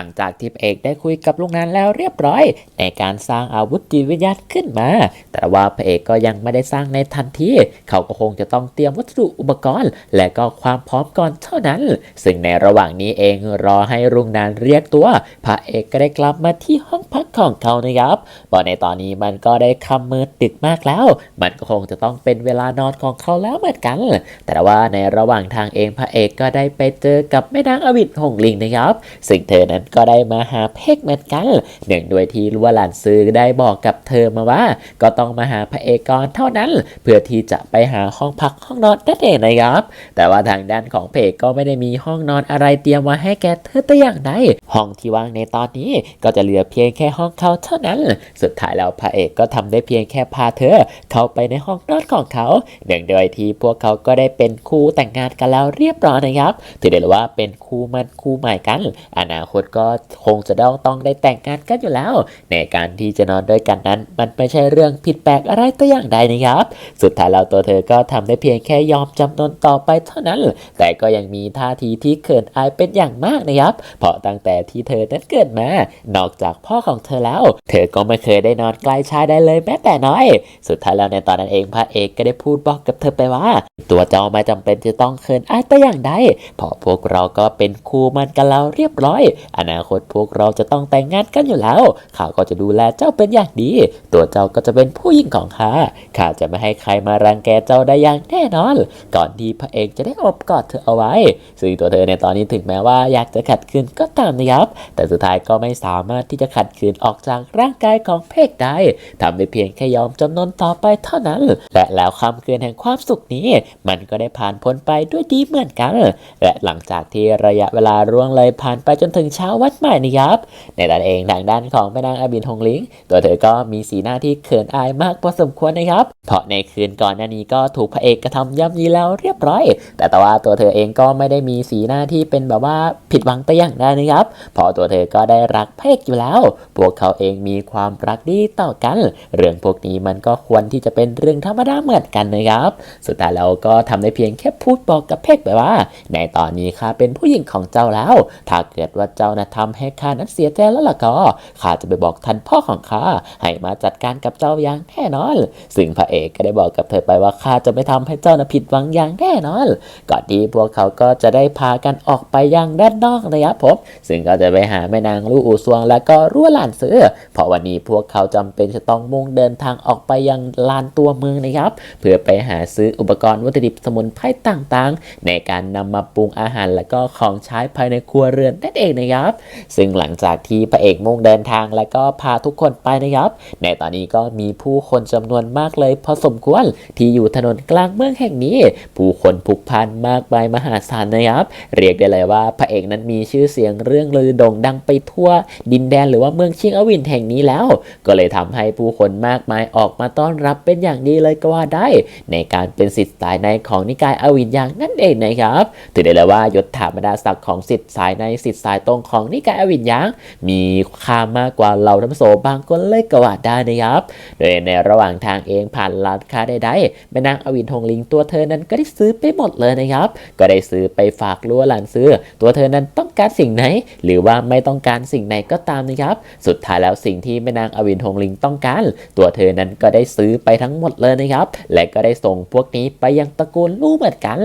ลังจากที่พเอกได้คุยกับลุงนันแล้วเรียบร้อย ในการสร้างอาวุธจิตวิทยาขึ้นมา แต่ว่าพระเอกก็ยังไม่ได้สร้างในทันทีเขาก็คงจะต้องเตรียมวัสดุอุปกรณ์ และก็ความพร้อมก่อนเท่านั้น ซึ่งในระหว่างนี้เองรอให้ลุงนันเรียกตัว พระเอกก็ได้กลับมาที่ห้องพักของเขานะครับบอในตอนนี้มันก็ได้คำมืดดึกมากแล้ว มันก็คงจะต้องเป็นเวลานอนของเขาแล้วเหมือนกัน แต่ว่าในระหว่างทางเองพระเอกก็ได้ไปเจอกับแม่นางอวิทหงลิงนะครับ ซึ่งเธอนั้นก็ได้มาหาเพกเหมือนกันเนื่องด้วยที่รู้ว่าหลานซื้อได้บอกกับเธอมาว่า ก็ต้องมาหาพระเอกก่อนเท่านั้น เพื่อที่จะไปหาห้องพักห้องนอนนั่นเองนะครับ แต่ว่าทางด้านของเพกก็ไม่ได้มีห้องนอนอะไรเตรียมไว้ให้แกเธอแต่อย่างใดห้องที่ว่างในตอนนี้ก็จะเหลือเพียงแค่ห้องเขาเท่านั้น สุดท้ายแล้วพระเอกก็ทำได้เพียงแค่พาเธอ เข้าไปในห้องนอนของเขาเนื่องด้วยที่พวกเขาก็ได้เป็นคู่แต่งงานกันแล้วเรียบร้อยนะครับ ถือได้ว่าเป็นคู่มันคู่ใหม่กัน อนาคตก็คงจะต้องต้องได้แต่งงานกันอยู่แล้ว ในการที่จะนอนด้วยกันนั้น มันไม่ใช่เรื่องผิดแปลกอะไรตัวอย่างใดนะครับ สุดท้ายแล้วตัวเธอก็ทำได้เพียงแค่ยอมจำนนต่อไปเท่านั้น แต่ก็ยังมีท่าทีที่เขินอายเป็นอย่างมากนะครับ เพราะตั้งแต่ที่เธอนั้นเกิดมา นอกจากพ่อของเธอแล้ว เธอก็ไม่เคยได้นอนใกล้ชายได้เลยแม้แต่น้อย สุดท้ายแล้วในตอนนั้นเองพระเอกก็ได้พูดบอกกับเธอไปว่า ตัวเจ้าไม่จำเป็นจะต้องเขินอายแต่อย่างใดเพราะพวกเราก็เป็นคู่มันกันแล้วเรียบร้อยอนาคตพวกเราจะต้องแต่งงานกันอยู่แล้ว ข้าก็จะดูแลเจ้าเป็นอย่างดี ตัวเจ้าก็จะเป็นผู้หญิงของข้า ข้าจะไม่ให้ใครมารังแกเจ้าได้อย่างแน่นอน ก่อนที่พระเอกจะได้อบกอดเธอเอาไว้ ซึ่งตัวเธอในตอนนี้ถึงแม้ว่าอยากจะขัดขืนก็ตามนะครับ แต่สุดท้ายก็ไม่สามารถที่จะขัดขืนออกจากร่างกายของเพกได้ทำได้เพียงแค่ยอมจำนนต่อไปเท่านั้น และแล้วค่ำคืนแห่งความสุขนี้ มันก็ได้ผ่านพ้นไปด้วยดีเหมือนกัน และหลังจากที่ระยะเวลาร่วงเลยผ่านไปจนถึงเช้าวันใหม่นะครับ ในด้านเองทางด้านของแม่นางอาบินฮงลิง ตัวเธอก็มีสีหน้าที่เขินอายมากพอสมควรนะครับ เพราะในคืนก่อนหน้านี้ก็ถูกพระเอกกระทำย่ำยีแล้วเรียบร้อย แต่แต่ว่าตัวเธอเองก็ไม่ได้มีสีหน้าที่เป็นแบบว่าผิดหวังแต่อย่างใดนะครับ เพราะตัวเธอก็ได้รักพระเอกอยู่แล้ว พวกเขาเองมีความรักดีต่อกัน เรื่องพวกนี้มันก็ควรที่จะเป็นเรื่องธรรมดาเหมือนกันนะครับ สุดท้ายเราก็ทำได้เพียงแค่พูดบอกกับเพกไปว่า ในตอนนี้ข้าเป็นผู้หญิงของเจ้าแล้ว ถ้าเกิดว่าเจ้านะทำให้ข้านั้นเสียใจแล้วล่ะก็ข้าจะไปบอกท่านพ่อของข้าให้มาจัดการกับเจ้าอย่างแน่นอน ซึ่งพระเอกก็ได้บอกกับเธอไปว่าข้าจะไม่ทำให้เจ้านะผิดหวังอย่างแน่นอนก่อนที่พวกเขาก็จะได้พากันออกไปยังด้านนอกนะครับผมซึ่งก็จะไปหาแม่นางลู่อูซวงแล้วก็รั่วหลานเสือเพราะวันนี้พวกเขาจำเป็นจะต้องมุ่งเดินทางออกไปยังลานตัวเมืองนะครับ เพื่อไปหาซื้ออุปกรณ์วัตถุดิบสมุนไพรต่างๆ ในการนำมาปรุงอาหารและก็ของใช้ภายในครัวเรือนนั่นเองนะครับซึ่งหลังจากที่พระเอกมุ่งเดินทางแล้วก็พาทุกคนไปนะครับ ในตอนนี้ก็มีผู้คนจำนวนมากเลยพอสมควรที่อยู่ถนนกลางเมืองแห่งนี้ ผู้คนพลุกพล่านมากมายมหาศาลนะครับ เรียกได้เลยว่าพระเอกนั้นมีชื่อเสียงเรื่องลือโด่งดังไปทั่ว ดินแดนหรือว่าเมืองชิงอวินแห่งนี้แล้ว ก็เลยทำให้ผู้คนมากมายออกมาต้อนรับเป็นอย่างดีเลยก็ว่าได้ ในการเป็นสิทธิ์สายในของนิกายอวินอย่างนั่นเองนะครับ ถือได้เลยว่ายศถาบรรดาศักดิ์ของสิทธิ์สายในสิทธิ์สายตรงของของนิกายอวินยังมีค่ามากกว่าเหล่าธรรมโสบางคนเลยกว่าได้นะครับ โดยในระหว่างทางเองผ่านร้านค้าใดๆแม่นางอวินทงลิงตัวเธอนั้นก็ได้ซื้อไปหมดเลยนะครับ ก็ได้ซื้อไปฝากลัวหลานซื้อ ตัวเธอนั้นต้องการสิ่งไหน หรือว่าไม่ต้องการสิ่งไหนก็ตามนะครับ สุดท้ายแล้วสิ่งที่แม่นางอวินทงลิงต้องการ ตัวเธอนั้นก็ได้ซื้อไปทั้งหมดเลยนะครับ และก็ได้ส่งพวกนี้ไปยังตระกูลลู่เหมือนกัน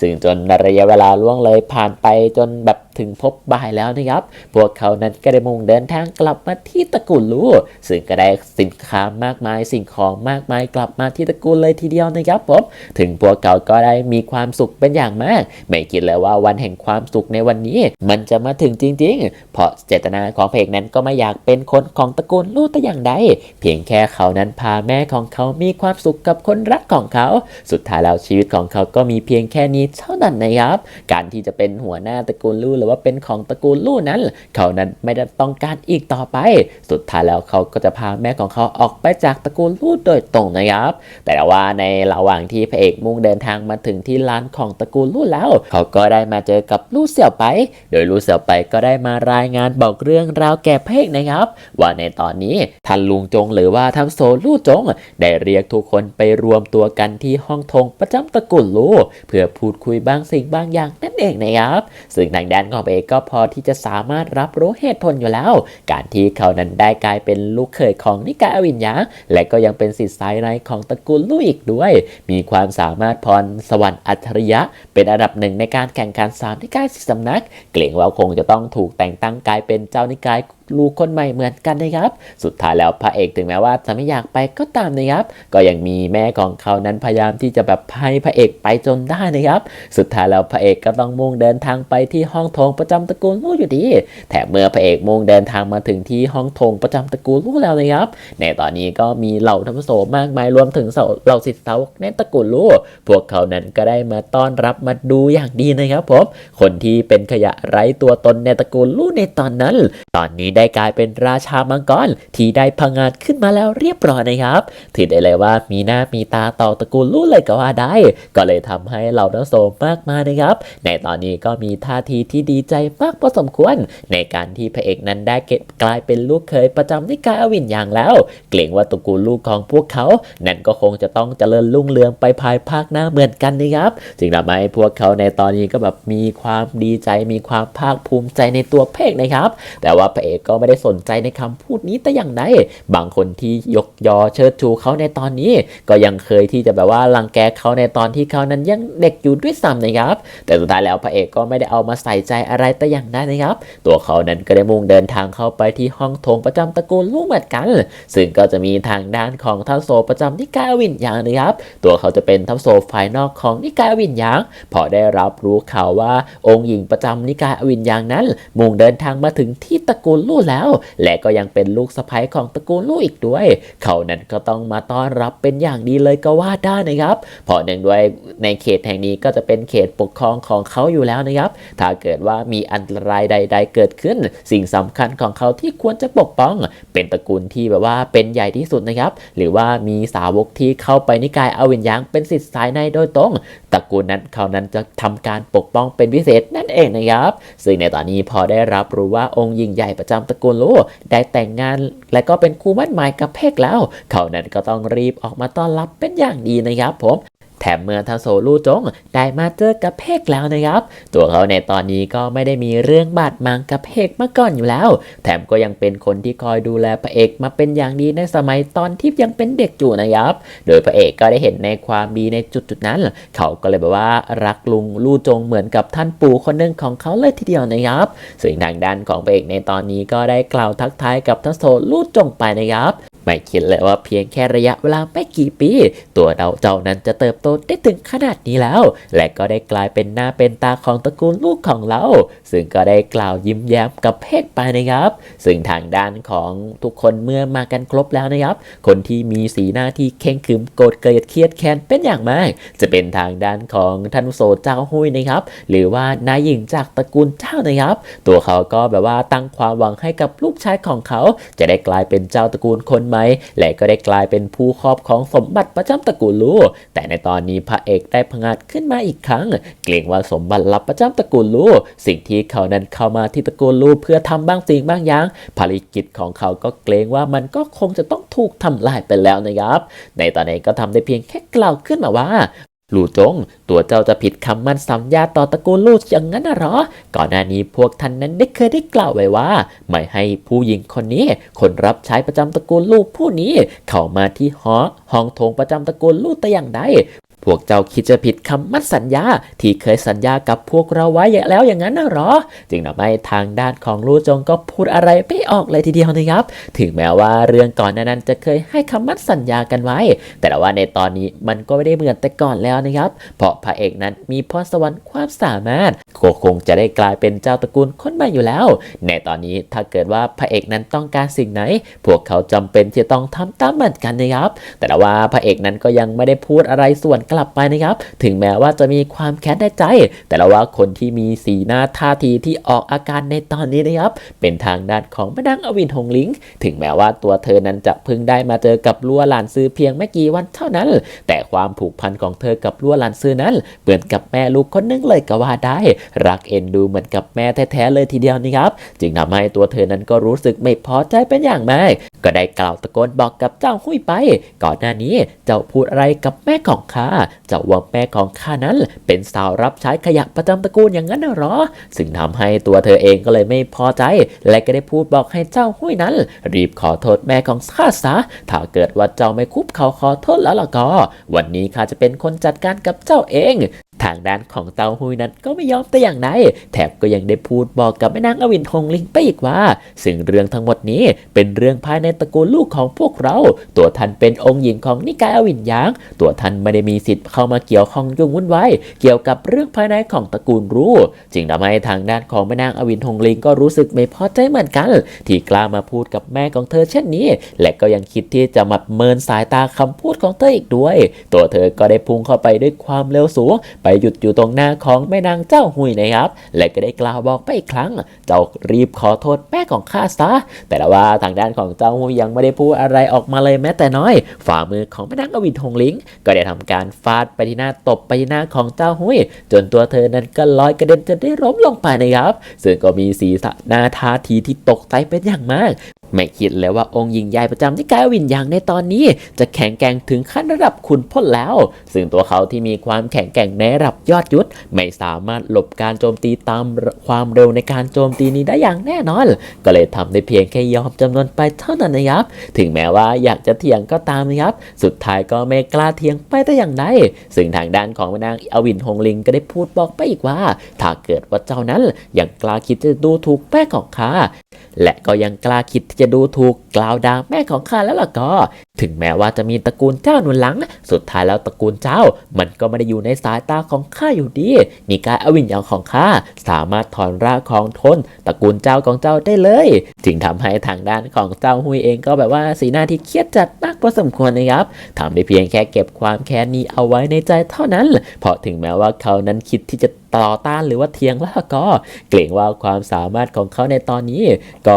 ซึ่งจนระยะเวลาล่วงเลยผ่านไปจนแบบถึงพบบ่ายแล้วนะครับ พวกเขานั้นก็ได้มุ่งเดินทางกลับมาที่ตระกูลลู่ซึ่งก็ได้สินค้ามากมายสิ่งของมากมายกลับมาที่ตระกูลเลยทีเดียวนะครับผมถึงพวกเขาก็ได้มีความสุขเป็นอย่างมาก ไม่คิดเลยว่าวันแห่งความสุขในวันนี้ มันจะมาถึงจริง ๆ เพราะเจตนาของเพกนั้นก็ไม่อยากเป็นคนของตระกูลลู่แต่อย่างใดเพียงแค่เขานั้นพาแม่ของเขามีความสุขกับคนรักของเขา สุดท้ายแล้วชีวิตของเขาก็มีเพียงแค่นี้เท่านั้นนะครับ การที่จะเป็นหัวหน้าตระกูลลู่รือว่าเป็นของตระกูลลู่นั้น เขานั้นไม่ได้ต้องการอีกต่อไป สุดท้ายแล้วเขาก็จะพาแม่ของเขาออกไปจากตระกูลลู่โดยตรงนะครับ แต่ว่าในระหว่างที่พระเอกมุ่งเดินทางมาถึงที่ร้านของตระกูลลู่แล้ว เขาก็ได้มาเจอกับลู่เสี่ยวไป โดยลู่เสี่ยวไปก็ได้มารายงานบอกเรื่องราวแก่พระเอกนะครับ ว่าในตอนนี้ท่านลุงจงหรือว่าท่านโซลู่จง ได้เรียกทุกคนไปรวมตัวกันที่ห้องธงประจำตระกูลลู่เพื่อพูดคุยบางสิ่งบางอย่างนั่นเองนะครับ ซึ่งทางด้านของพระเอกก็พอที่จะสามารถรับรู้เหตุผลอยู่แล้ว การที่เขานั้นได้กลายเป็นลูกเขยของนิกายอวิญญา และก็ยังเป็นสิทธิ์สายในของตระกูลลู่อีกด้วย มีความสามารถพรสวรรค์อัจฉริยะ เป็นอันดับหนึ่งในการแข่งขันสามนิกายสิสำนัก เกรงว่าคงจะต้องถูกแต่งตั้งกลายเป็นเจ้านิกายลูกคนใหม่เหมือนกันนะครับ สุดท้ายแล้วพระเอกถึงแม้ว่าจะไม่อยากไปก็ตามนะครับ ก็ยังมีแม่ของเขานั้นพยายามที่จะแบบให้พระเอกไปจนได้นะครับ สุดท้ายแล้วพระเอกก็ต้องมุ่งเดินทางไปที่ห้องโถงประจำตระกูลลู่อยู่ดี แถมเมื่อพระเอกมุ่งเดินทางมาถึงที่ห้องโถงประจำตระกูลลู่แล้วนะครับ ในตอนนี้ก็มีเหล่าธรรมโสมากมายรวมถึงเหล่าสิทธิ์สาวกในตระกูลลู่พวกเขานั้นก็ได้มาต้อนรับมาดูอย่างดีนะครับผมคนที่เป็นขยะไร้ตัวตนในตระกูลลู่ในตอนนั้น ตอนนี้ได้กลายเป็นราชามังกรที่ได้พังงาดขึ้นมาแล้วเรียบร้อยนะครับ ถือได้เลยว่ามีหน้ามีตาต่อตระกูลลู่เลยก็ว่าได้ ก็เลยทำให้เหล่านักโสมมากมายนะครับ ในตอนนี้ก็มีท่าทีที่ดีใจมากพอสมควร ในการที่พระเอกนั้นได้เก็บกลายเป็นลูกเคยประจำนิกายอวินอย่างแล้ว เกรงว่าตระกูลลูกของพวกเขา นั่นก็คงจะต้องเจริญรุ่งเรืองไปภายภาคหน้าเหมือนกันนะครับจึงทำให้พวกเขาในตอนนี้ก็แบบมีความดีใจมีความภาคภูมิใจในตัวพระเอกนะครับ แต่ว่าพระเอกก็ไม่ได้สนใจในคำพูดนี้แต่อย่างใดบางคนที่ยกยอเชิดชูเขาในตอนนี้ ก็ยังเคยที่จะแบบว่ารังแกเขาในตอนที่เขานั้นยังเด็กอยู่ด้วยซ้ำนะครับ แต่สุดท้ายแล้วพระเอกก็ไม่ได้เอามาใส่ใจอะไรแต่อย่างใดนะครับ ตัวเขานั้นก็ได้มุ่งเดินทางเข้าไปที่ห้องโถงประจำตระกูลลูกเหมือนกัน ซึ่งก็จะมีทางด้านของทัพโซประจำนิกายวิญญาณนะครับ ตัวเขาจะเป็นทัพโซฝ่ายนอกของนิกายวิญญาณพอได้รับรู้ข่าวว่าองค์หญิงประจำนิกายวิญญาณนั้น มุ่งเดินทางมาถึงที่ตระกูลลู่แล้ว และก็ยังเป็นลูกสะใภ้ของตระกูลลู่อีกด้วย เขานั้นก็ต้องมาต้อนรับเป็นอย่างดีเลยก็ว่าได้นะครับ เพราะเนื่องด้วยในเขตแห่งนี้ก็จะเป็นเขตปกครองของเขาอยู่แล้วนะครับ ถ้าเกิดว่ามีอันตรายใด ๆ เกิดขึ้น สิ่งสำคัญของเขาที่ควรจะปกป้อง เป็นตระกูลที่แบบว่าเป็นใหญ่ที่สุดนะครับ หรือว่ามีสาวกที่เข้าไปนิกายเอาวิญญาณเป็นสิทธิ์สายในโดยตรง ตระกูลนั้นเขานั้นจะทำการปกป้องเป็นพิเศษนั่นเองนะครับ ซึ่งในตอนนี้พอได้รับรู้ว่าองค์ยิ่งใหญ่ประจำตระกูลลูได้แต่งงาน และก็เป็นคู่มั่นหมายกับเพกแล้ว เขานั้นก็ต้องรีบออกมาต้อนรับเป็นอย่างดีนะครับผม แถมเมื่อทันโซลู่จงได้มาเจอกับเพกแล้วนะครับ ตัวเขาในตอนนี้ก็ไม่ได้มีเรื่องบาดหมางกับเพกมาก่อนอยู่แล้ว แถมก็ยังเป็นคนที่คอยดูแลพระเอกมาเป็นอย่างดีในสมัยตอนที่ยังเป็นเด็กอยู่นะครับ โดยพระเอกก็ได้เห็นในความดีในจุดจุดนั้น เขาก็เลยแบบว่ารักลุงลู่จงเหมือนกับท่านปู่คนหนึ่งของเขาเลยทีเดียวนะครับซึ่งทางด้านของพระเอกในตอนนี้ก็ได้กล่าวทักทายกับทันโซลู่จงไปนะครับ ไม่คิดเลยว่าเพียงแค่ระยะเวลาไม่กี่ปี ตัวเราเจ้านั้นจะเติบโตได้ถึงขนาดนี้แล้ว และก็ได้กลายเป็นหน้าเป็นตาของตระกูลลูกของเรา ซึ่งก็ได้กล่าวยิ้มแย้มกับเพกไปนะครับ ซึ่งทางด้านของทุกคนเมื่อมากันครบแล้วนะครับ คนที่มีสีหน้าที่เข่งขรึมโกรธเกลียดเครียดแค้นเป็นอย่างมาก จะเป็นทางด้านของท่านโซเจ้าหุยนะครับ หรือว่านายหญิงจากตระกูลเจ้านะครับ ตัวเขาก็แบบว่าตั้งความหวังให้กับลูกชายของเขา จะได้กลายเป็นเจ้าตระกูลคนไหม และก็ได้กลายเป็นผู้ครอบของสมบัติประจำตระกูลลูแต่ในตอนนี้พระเอกได้พงาดขึ้นมาอีกครั้ง เกรงว่าสมบัติลับประจำตระกูลลูสิ่งที่เขานั้นเข้ามาที่ตระกูลลูเพื่อทำบางสิ่งบางอย่างภารกิจของเขาก็เกรงว่ามันก็คงจะต้องถูกทำลายไปแล้วนะครับ ในตอนนี้ก็ทำได้เพียงแค่กล่าวขึ้นมาว่า ลู่จง ตัวเจ้าจะผิดคำมั่นสัญญาต่อตระกูลลู่อย่างนั้นนะหรอ ก่อนหน้านี้พวกท่านนั้นได้เคยได้กล่าวไว้ว่า ไม่ให้ผู้หญิงคนนี้ คนรับใช้ประจำตระกูลลู่ผู้นี้ เข้ามาที่หอห้องโถงประจำตระกูลลู่แต่อย่างใด พวกเจ้าคิดจะผิดคำมั่นสัญญาที่เคยสัญญากับพวกเราไว้แล้วอย่างนั้นนะหรอ จึงทำให้ทางด้านของลู่จงก็พูดอะไรไม่ออกเลยทีเดียวนะครับ ถึงแม้ว่าเรื่องก่อนนั้นจะเคยให้คำมั่นสัญญากันไว้ แต่ว่าในตอนนี้มันก็ไม่ได้เหมือนแต่ก่อนแล้วนะครับ เพราะพระเอกนั้นมีพรสวรรค์ความสามารถก็คงจะได้กลายเป็นเจ้าตระกูลคนใหม่อยู่แล้ว ในตอนนี้ถ้าเกิดว่าพระเอกนั้นต้องการสิ่งไหน พวกเขาจำเป็นที่ต้องทำตามเหมือนกันนะครับ แต่ว่าพระเอกนั้นก็ยังไม่ได้พูดอะไรส่วนกลับไปนะครับ ถึงแม้ว่าจะมีความแค้นในใจ แต่ว่าคนที่มีสีหน้าท่าทีที่ออกอาการในตอนนี้นะครับ เป็นทางด้านของแม่นางอวินหงลิง ถึงแม้ว่าตัวเธอนั้นจะเพิ่งได้มาเจอกับลัวหลานซื้อเพียงไม่กี่วันเท่านั้น แต่ความผูกพันของเธอกับลัวหลานซื้อนั้นเหมือนกับแม่ลูกคนหนึงเลยก็ว่าได้ รักเอ็นดูเหมือนกับแม่แท้ๆเลยทีเดียวนะครับ จึงทำให้ตัวเธอนั้นก็รู้สึกไม่พอใจเป็นอย่างมาก ก็ได้กล่าวตะโกนบอกกับเจ้าหุยไป ก่อนหน้านี้เจ้าพูดอะไรกับแม่ของข้าเจ้าว่าแม่ของข้านั้น เป็นสาวรับใช้ขยะประจำตระกูลอย่างนั้นหรอ ซึ่งทำให้ตัวเธอเองก็เลยไม่พอใจ และก็ได้พูดบอกให้เจ้าหุยนั้น รีบขอโทษแม่ของข้าซะ ถ้าเกิดว่าเจ้าไม่คุบเขาขอโทษแล้วล่ะก็ วันนี้ข้าจะเป็นคนจัดการกับเจ้าเอง ทางด้านของเต้าหุยนั้นก็ไม่ยอมแต่อย่างใดแถบก็ยังได้พูดบอกกับแม่นางอวินทงลิงไปอีกว่า ซึ่งเรื่องทั้งหมดนี้เป็นเรื่องภายในตระกูลลูกของพวกเรา ตัวท่านเป็นองค์หญิงของนิกายอวินยาง ตัวท่านไม่ได้มีสิทธิ์เข้ามาเกี่ยวข้องยุ่งวุ่นวายเกี่ยวกับเรื่องภายในของตระกูลรู้จึงทำให้ทางด้านของแม่นางอวินทงลิงก็รู้สึกไม่พอใจเหมือนกัน ที่กล้ามาพูดกับแม่ของเธอเช่นนี้ และก็ยังคิดที่จะมาเมินสายตาคำพูดของเธออีกด้วย ตัวเธอก็ได้พุ่งเข้าไปด้วยความเร็วสูงไปหยุดอยู่ตรงหน้าของแม่นางเจ้าหุยนะครับ และก็ได้กล่าวบอกไปอีกครั้ง เจ้ารีบขอโทษแม่ของข้าซะ แต่ว่าทางด้านของเจ้าหุยยังไม่ได้พูดอะไรออกมาเลยแม้แต่น้อย ฝ่ามือของแม่นางอวินทงลิง ก็ได้ทำการฟาดไปที่หน้าตบไปที่หน้าของเจ้าหุยจนตัวเธอนั้นก็ลอยกระเด็นจนได้ล้มลงไปนะครับ ซึ่งก็มีสีหน้าท่าทีที่ตกใจเป็นอย่างมาก ไม่คิดเลยว่าองค์หญิงใหญ่ประจำที่กายวิญญาณในตอนนี้ จะแข็งแกร่งถึงขั้นระดับคุณพ่นแล้ว ซึ่งตัวเขาที่มีความแข็งแกร่งในระดับยอดยุทธไม่สามารถหลบการโจมตีตามความเร็วในการโจมตีนี้ได้อย่างแน่นอน ก็เลยทำได้เพียงแค่ยอมจำนวนไปเท่านั้นนะครับ ถึงแม้ว่าอยากจะเถียงก็ตามนะครับ สุดท้ายก็ไม่กล้าเถียงไปแต่อย่างใดซึ่งทางด้านของนางอวินหงลิงก็ได้พูดบอกไปอีกว่า ถ้าเกิดว่าเจ้านั้นยังกล้าคิดจะดูถูกแป้ของข้า และก็ยังกล้าคิดที่จะดูถูกกล่าวด่าแม่ของข้าแล้วล่ะก็ ถึงแม้ว่าจะมีตระกูลเจ้าหนุนหลัง สุดท้ายแล้วตระกูลเจ้า มันก็ไม่ได้อยู่ในสายตาของข้าอยู่ดีนิกายอวิญญาณของข้าสามารถถอนรากของทนตระกูลเจ้าของเจ้าได้เลย จึงทำให้ทางด้านของเจ้าหุยเองก็แบบว่าสีหน้าที่เครียดจัดมากพอสมควรนะครับทำได้เพียงแค่เก็บความแค้นนี้เอาไว้ในใจเท่านั้น เพราะถึงแม้ว่าเขานั้นคิดที่จะ ต่อต้านหรือว่าเทียงแล้วก็เกรงว่าความสามารถของเขาในตอนนี้ก็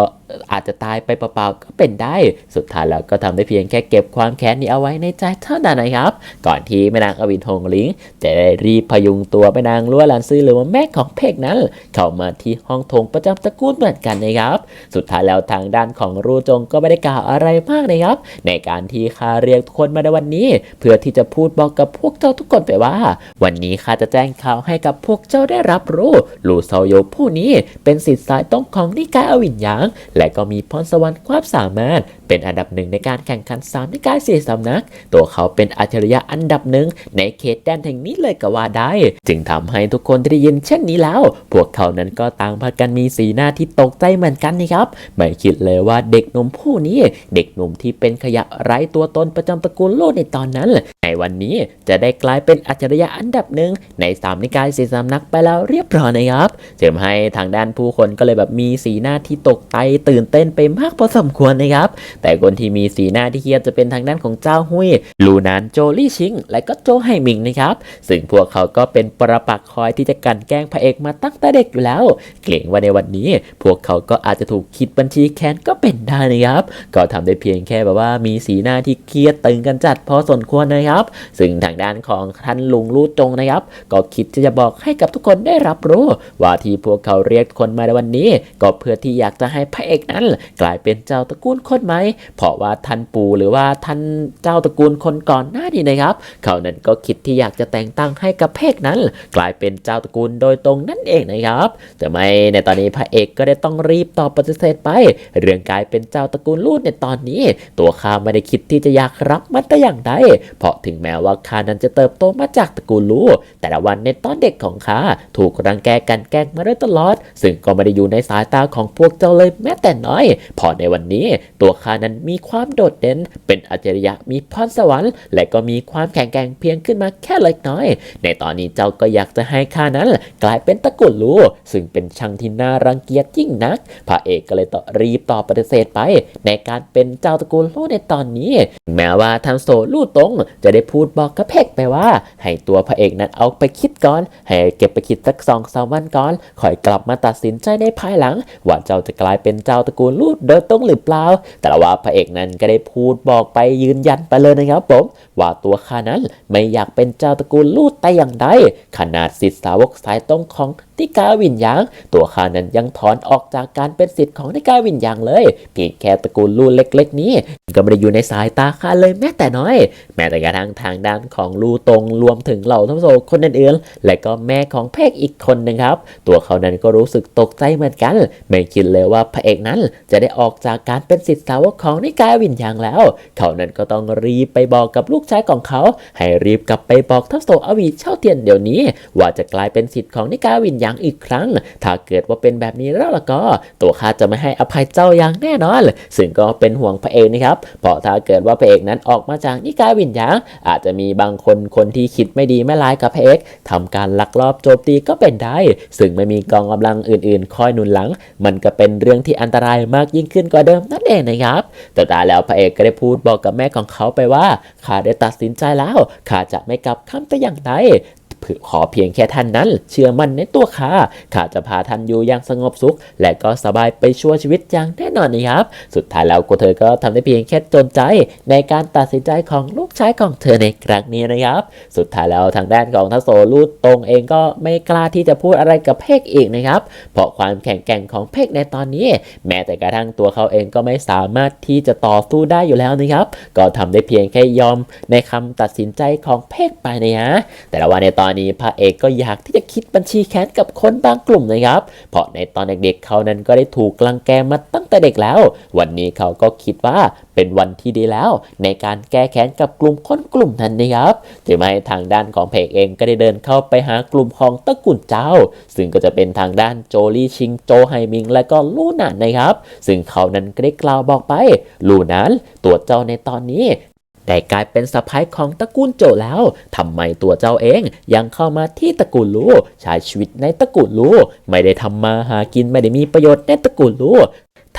อาจจะตายไปเปล่าๆก็เป็นได้ สุดท้ายแล้วก็ทำได้เพียงแค่เก็บความแค้นนี้เอาไว้ในใจเท่านั้นนะครับ ก่อนที่แม่นางอวินทงลิงจะได้รีบพยุงตัวแม่นางลัวลานซื้อหรือว่าแม่ของเพกนั้น เข้ามาที่ห้องโถงประจำตระกูลเหมือนกันนะครับ สุดท้ายแล้วทางด้านของรูจงก็ไม่ได้กล่าวอะไรมากนะครับ ในการที่ข้าเรียกทุกคนมาในวันนี้ เพื่อที่จะพูดบอกกับพวกเจ้าทุกคนไปว่า วันนี้ข้าจะแจ้งข่าวให้กับพวกเจ้าได้รับรู้ลูเซาโยผู้นี้เป็นสิทธิ์สายต้องของนิกายอวินหยางและก็มีพรสวรรค์ความสามารถ เป็นอันดับหนึ่งในการแข่งขันสามนิกายสี่สำนัก ตัวเขาเป็นอัจฉริยะอันดับหนึ่งในเขตแดนแห่งนี้เลยก็ว่าได้ จึงทำให้ทุกคนได้ยินเช่นนี้แล้ว พวกเขานั้นก็ต่างพากันมีสีหน้าที่ตกใจเหมือนกันนะครับ ไม่คิดเลยว่าเด็กหนุ่มผู้นี้ เด็กหนุ่มที่เป็นขยะไร้ตัวตนประจำตระกูลโลกในตอนนั้น ในวันนี้จะได้กลายเป็นอัจฉริยะอันดับหนึ่งในสามนิกายสี่สำนักไปแล้วเรียบร้อยนะครับจึงทำให้ทางด้านผู้คนก็เลยแบบมีสีหน้าที่ตกใจตื่นเต้นไปมากพอสมควรนะครับ แต่คนที่มีสีหน้าที่เครียดจะเป็นทางด้านของเจ้าหุยลูนานโจลี่ชิง และก็โจไห่หมิงนะครับซึ่งพวกเขาก็เป็นประปักคอยที่จะกันแกล้งพระเอกมาตั้งแต่เด็กอยู่แล้ว เกรงว่าในวันนี้ พวกเขาก็อาจจะถูกคิดบัญชีแค้นก็เป็นได้นะครับ ก็ทำได้เพียงแค่แบบว่ามีสีหน้าที่เครียดตึงกันจัดพอสมควรนะครับ ซึ่งทางด้านของท่านลุงลู่จงนะครับ ก็คิดที่จะบอกให้กับทุกคนได้รับรู้ ว่าที่พวกเขาเรียกคนมาในวันนี้ ก็เพื่อที่อยากจะให้พระเอกนั้น กลายเป็นเจ้าตระกูลคนไหมเพราะว่าท่านปู่หรือว่าท่านเจ้าตระกูลคนก่อนหน้านี้นะครับ เขานั้นก็คิดที่อยากจะแต่งตั้งให้กับเพกนั้น กลายเป็นเจ้าตระกูลโดยตรงนั่นเองนะครับแต่ไม่ในตอนนี้พระเอกก็ได้ต้องรีบตอบปฏิเสธไป เรื่องกลายเป็นเจ้าตระกูลลูดในตอนนี้ ตัวข้าไม่ได้คิดที่จะอยากรับมันแต่อย่างใดเพราะถึงแม้ว่าข้านั้นจะเติบโตมาจากตระกูลลูแต่ละวันในตอนเด็กของข้าถูกรังแกกันแกล้งมาโดยตลอด ซึ่งก็ไม่ได้อยู่ในสายตาของพวกเจ้าเลยแม้แต่แต่น้อย พอในวันนี้ตัวข้านั้นมีความโดดเด่น เป็นอัจฉริยะมีพรสวรรค์ และก็มีความแข็งแกร่งเพียงขึ้นมาแค่เล็กน้อย ในตอนนี้เจ้าก็อยากจะให้ข้านั้น กลายเป็นตะกูลลูซึ่งเป็นช่างที่น่ารังเกียจยิ่งนัก พระเอกก็เลยต่อรีบตอบปฏิเสธไป ในการเป็นเจ้าตะกูลลูในตอนนี้ แม้ว่าทางโซลู่ตงจะได้พูดบอกกับเพกไปว่า ให้ตัวพระเอกนั้นเอาไปคิดก่อน ให้เก็บไปคิดสักสองสามวันก่อนค่อยกลับมาตัดสินใจในภายหลัง ว่าเจ้าจะกลายเป็นเจ้าาตระกูลลูดโดยตรงหรือเปล่า แต่ว่าพระเอกนั้นก็ได้พูดบอกไปยืนยันไปเลยนะครับผม ว่าตัวข้านั้นไม่อยากเป็นเจ้าตระกูลลูดแต่อย่างใดขนาดสิทธิสาวกสายตรงของนิกาวิญญาณตัวข้านั้นยังถอนออกจากการเป็นสิทธิ์ของนิกาวิญญาณเลยเพียงแค่ตระกูลลูดเล็ก ๆ นี้ ก็ไม่ได้อยู่ในสายตาข้าเลยแม้แต่น้อย แม้แต่กระทั่งทางด้านของลูตรงรวมถึงเหล่าทั้งโซคนอื่นๆและก็แม่ของเพกอีกคนนึงครับ ตัวเขานั้นก็รู้สึกตกใจเหมือนกัน ไม่คิดเลยว่าพระเอกนั้นจะได้ออกจากการเป็นสิทธิสาวกของนิกายวิญญาณแล้ว เขานั้นก็ต้องรีบไปบอกกับลูกชายของเขา ให้รีบกลับไปบอกทัพโซอวีเช่าเทียนเดี๋ยวนี้ ว่าจะกลายเป็นสิทธิ์ของนิกายวิญญาณอีกครั้ง ถ้าเกิดว่าเป็นแบบนี้แล้วล่ะก็ ตัวข้าจะไม่ให้อภัยเจ้าอย่างแน่นอนซึ่งก็เป็นห่วงพระเอกนะครับเพราะถ้าเกิดว่าพระเอกนั้นออกมาจากนิกายวิญญาณอาจจะมีบางคนคนที่คิดไม่ดีไม่ร้ายกับพระเอกทำการลักลอบโจมตีก็เป็นได้ ซึ่งไม่มีกองกำลังอื่น ๆ คอยหนุนหลัง มันก็เป็นเรื่องที่อันตรายมากยิ่งขึ้นกว่าเดิมนั่นเองนะครับแต่ตาแล้วพระเอกก็ได้พูดบอกกับแม่ของเขาไปว่าข้าได้ตัดสินใจแล้วข้าจะไม่กลับคำแต่อย่างใด ขอเพียงแค่ท่านนั้น เชื่อมั่นในตัวข้าข้าจะพาท่านอยู่อย่างสงบสุข และก็สบายไปชั่วชีวิตอย่างแน่นอนนะครับ สุดท้ายแล้วก็เธอก็ทำได้เพียงแค่จนใจ ในการตัดสินใจของลูกชายของเธอในครั้งนี้นะครับ สุดท้ายแล้วทางด้านของทัศโซลูดตรงเองก็ไม่กล้าที่จะพูดอะไรกับเพกอีกนะครับ เพราะความแข็งแกร่งของเพกในตอนนี้ แม้แต่กระทั่งตัวเขาเองก็ไม่สามารถที่จะต่อสู้ได้อยู่แล้วนะครับ ก็ทำได้เพียงแค่ยอมในคำตัดสินใจของเพกไปนะฮะแต่ละวันในตอนนี้พระเอกก็อยากที่จะคิดบัญชีแค้นกับคนบางกลุ่มนะครับ เพราะในตอนเด็กๆเขานั้นก็ได้ถูกกลังแกมาตั้งแต่เด็กแล้ว วันนี้เขาก็คิดว่าเป็นวันที่ดีแล้ว ในการแก้แค้นกับกลุ่มคนกลุ่มนั้นนะครับจึงให้ทางด้านของเพกเองก็ได้เดินเข้าไปหากลุ่มของตะกูลเจ้า ซึ่งก็จะเป็นทางด้านโจลี่ชิงโจไฮมิงและก็ลู่นันนะครับ ซึ่งเขานั้นก็ได้กล่าวบอกไป ลู่นันตัวเจ้าในตอนนี้ ได้กลายเป็นสะพ้ายของตระกูลโจแล้วทำไมตัวเจ้าเองยังเข้ามาที่ตระกูลลูใช้ชีวิตในตระกูลลูไม่ได้ทำมาหากินไม่ได้มีประโยชน์ในตระกูลลู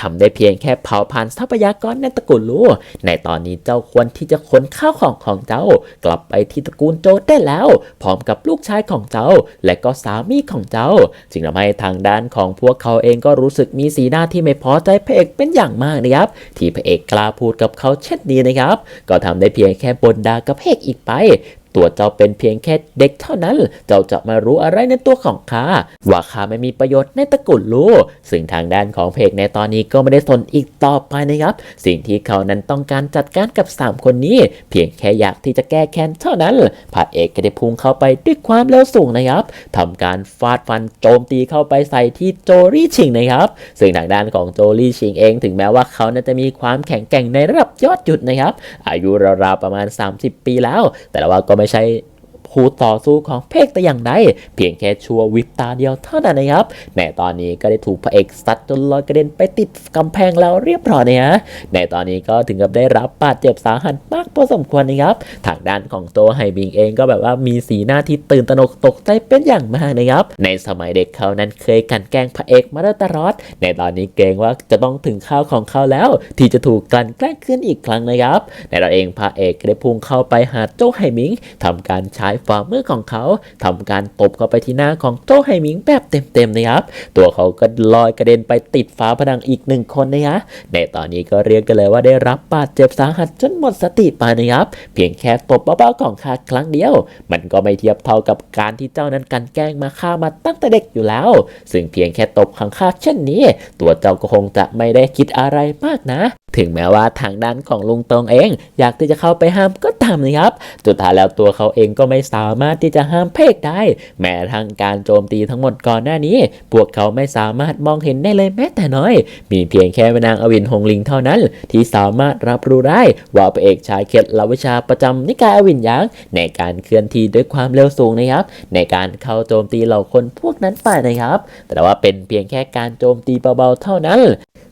ทำได้เพียงแค่เผาผ่านทรัพยากรในตระกูลลูในตอนนี้เจ้าควรที่จะขนข้าวของของเจ้า กลับไปที่ตระกูลโจได้แล้ว พร้อมกับลูกชายของเจ้า และก็สามีของเจ้าจึงทำให้ทางด้านของพวกเขาเองก็รู้สึกมีสีหน้าที่ไม่พอใจพระเอกเป็นอย่างมากนะครับ ที่พระเอกกล้าพูดกับเขาเช่นนี้นะครับ ก็ทำได้เพียงแค่บนดากับพระเอกอีกไป ตัวเจ้าเป็นเพียงแค่เด็กเท่านั้น เจ้าจะมารู้อะไรในตัวของข้าว่าข้าไม่มีประโยชน์ในตระกูลลูซึ่งทางด้านของเพกในตอนนี้ก็ไม่ได้สนอีกต่อไปนะครับ สิ่งที่เขานั้นต้องการจัดการกับ 3 คนนี้ เพียงแค่อยากที่จะแก้แค้นเท่านั้นพระเอกก็ได้พุ่งเข้าไปด้วยความเร็วสูงนะครับทำการฟาดฟันโจมตีเข้าไปใส่ที่โจลี่ชิงนะครับซึ่งทางด้านของโจลี่ชิงเอง ถึงแม้ว่าเขานั้นจะมีความแข็งแกร่งในระดับยอดหยุดนะครับ อายุราวๆประมาณ 30 ปีแล้ว แต่ว่าก็ไม่ใช่ คู่ต่อสู้ของเพกแต่อย่างใดเพียงแค่ชัววิบตาเดียวเท่านั้นนะครับในตอนนี้ก็ได้ถูกพระเอกซัดจนลอยกระเด็นไปติดกำแพงแล้วเรียบร้อยนะฮะในตอนนี้ก็ถึงกับได้รับบาดเจ็บสาหัสมากพอสมควรนะครับทางด้านของโตไฮบิงเองก็แบบว่ามีสีหน้าที่ตื่นตระหนกตกใจเป็นอย่างมากนะครับ ในสมัยเด็กเขานั้นเคยกันแกล้งพระเอกมาตลอด ในตอนนี้เกรงว่าจะต้องถึงข้าวของเขาแล้ว ที่จะถูกกลั่นแกล้งขึ้นอีกครั้งนะครับ ในตอนเองพระเอกได้พุ่งเข้าไปหาโจไฮมิงทำการใช้ฝ่ามือของเขาทำการตบเข้าไปที่หน้าของโจไฮมิงแบบเต็มๆนะครับ ตัวเขาก็ลอยกระเด็นไปติดฝาผนังอีกหนึ่งคนนะฮะในตอนนี้ก็เรียกกันเลยว่าได้รับบาดเจ็บสาหัสจนหมดสติไปนะครับ เพียงแค่ตบเบาๆของข้าครั้งเดียว มันก็ไม่เทียบเท่ากับการที่เจ้านั้นกันแกล้งมาฆ่ามาตั้งแต่เด็กอยู่แล้ว ซึ่งเพียงแค่ตบขังข้าเช่นนี้ ตัวเจ้าก็คงจะไม่ได้คิดอะไรมากนะ ถึงแม้ว่าทางด้านของลุงตรงเอง อยากที่จะเข้าไปห้ามก็ตามนะครับสุดท้ายแล้วตัวเขาเองก็ไม่สามารถที่จะห้ามเพกได้ แม้ทางการโจมตีทั้งหมดก่อนหน้านี้ พวกเขาไม่สามารถมองเห็นได้เลยแม้แต่น้อย มีเพียงแค่นางอวินหงลิงเท่านั้น ที่สามารถรับรู้ได้ว่าพระเอกชายเคล็ดลวิชาประจำนิกายอวินยังในการเคลื่อนที่ด้วยความเร็วสูงนะครับ ในการเข้าโจมตีเหล่าคนพวกนั้นไปนะครับ แต่ว่าเป็นเพียงแค่การโจมตีเบาๆเท่านั้น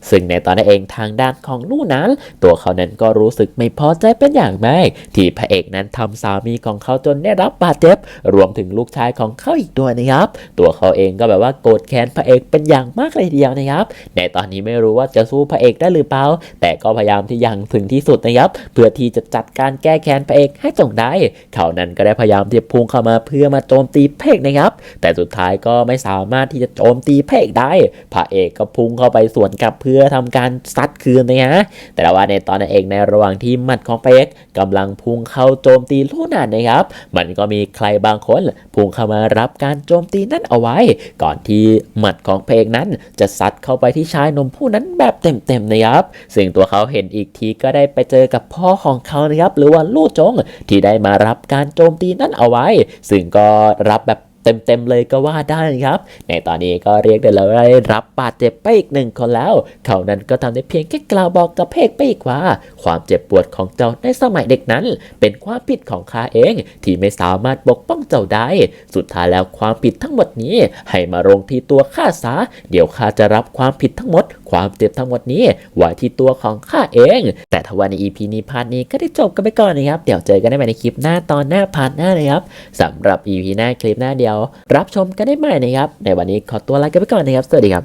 ซึ่งในตอนนั้นเองทางด้านของลู่นั้น ตัวเขานั้นก็รู้สึกไม่พอใจเป็นอย่างมากที่พระเอกนั้นทำสามีของเขาจนได้รับบาดเจ็บ รวมถึงลูกชายของเขาอีกด้วยนะครับ ตัวเขาเองก็แบบว่าโกรธแค้นพระเอกเป็นอย่างมากเลยทีเดียวนะครับ ในตอนนี้ไม่รู้ว่าจะสู้พระเอกได้หรือเปล่า แต่ก็พยายามที่อย่างถึงที่สุดนะครับ เพื่อที่จะจัดการแก้แค้นพระเอกให้จงได้ เขานั้นก็ได้พยายามที่จะพุ่งเข้ามาเพื่อมาโจมตีพระเอกนะครับ แต่สุดท้ายก็ไม่สามารถที่จะโจมตีพระเอกได้ พระเอกก็พุ่งเข้าไปสวนกลับเพื่อพื่อทำการซัดคืนนะฮะแต่ว่าในตอนนั้นเองในระหว่างที่หมัดของพระเอกกำลังพุ่งเข้าโจมตีลูนันนะครับ มันก็มีใครบางคนพุ่งเข้ามารับการโจมตีนั้นเอาไว้ ก่อนที่หมัดของเพระเอกนั้น จะซัดเข้าไปที่ชายหนุ่มผู้นั้นแบบเต็มๆนะครับ ซึ่งตัวเขาเห็นอีกทีก็ได้ไปเจอกับพ่อของเขานะครับ หรือว่าลู่จงที่ได้มารับการโจมตีนั้นเอาไว้ ซึ่งก็รับแบบ เต็มๆเลยก็ว่าได้ครับ ในตอนนี้ก็เรียกได้เลยว่าได้รับบาดเจ็บไปอีกหนึ่งคนแล้ว เขานั้นก็ทำได้เพียงแค่กล่าวบอกกับเพกไปอีกว่า ความเจ็บปวดของเจ้าในสมัยเด็กนั้น เป็นความผิดของข้าเองที่ไม่สามารถปกป้องเจ้าได้ สุดท้ายแล้วความผิดทั้งหมดนี้ ให้มาลงที่ตัวข้าซะเดี๋ยวข้าจะรับความผิดทั้งหมด ความเจ็บทั้งหมดนี้ไว้ที่ตัวของข้าเอง แต่ถ้าวันใน EP นี้พาร์ทนี้ก็ได้จบกันไปก่อนนะครับ เดี๋ยวเจอกันได้ใหม่ในคลิปหน้าตอนหน้าพาร์ทหน้านะครับสำหรับ EP หน้าคลิปหน้าเดียวรับชมกันได้ใหม่นะครับ ในวันนี้ขอตัวลาไปก่อนนะครับ สวัสดีครับ